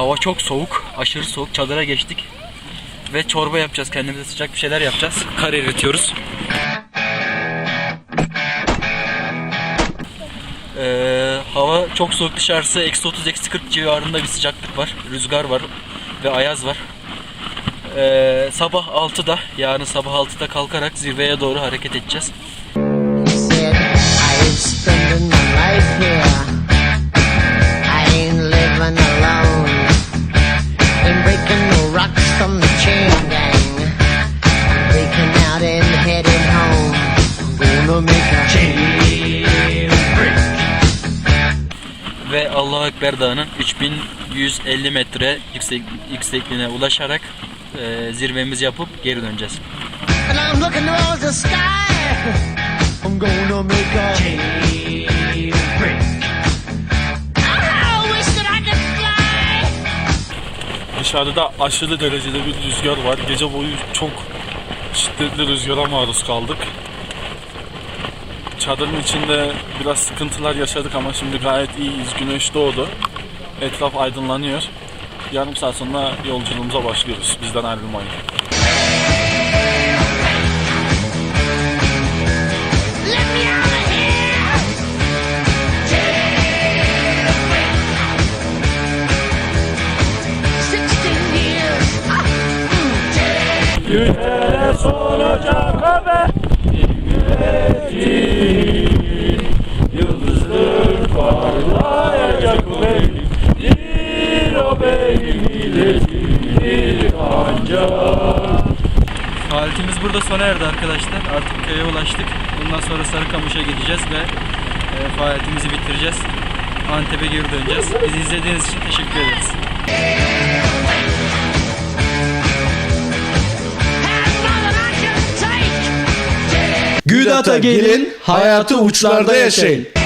Hava çok soğuk, aşırı soğuk. Çadıra geçtik. Ve çorba yapacağız. Kendimize sıcak bir şeyler yapacağız. Kar eritiyoruz. Ee, hava çok soğuk dışarısı. Eksi 30, eksi 40 civarında bir sıcaklık var. Rüzgar var ve ayaz var. Ee, sabah 6'da, yarın sabah 6'da kalkarak zirveye doğru hareket edeceğiz. Ve Allahu Ekber Dağı'nın 3150 metre yüksek, yüksekliğine ulaşarak e, zirvemizi yapıp geri döneceğiz. Dışarıda aşırı derecede bir rüzgar var. Gece boyu çok şiddetli rüzgara maruz kaldık. Çadırın içinde biraz sıkıntılar yaşadık ama şimdi gayet iyiyiz. Güneş doğdu. Etraf aydınlanıyor. Yarım saat sonra yolculuğumuza başlıyoruz. Bizden ayrılmayın. Let me Faaliyetimiz burada sona erdi arkadaşlar. Artık köye ulaştık. Bundan sonra Sarıkamış'a gideceğiz ve e, faaliyetimizi bitireceğiz. Antep'e geri döneceğiz. Bizi izlediğiniz için teşekkür ederiz. Güdata gelin, hayatı uçlarda yaşayın.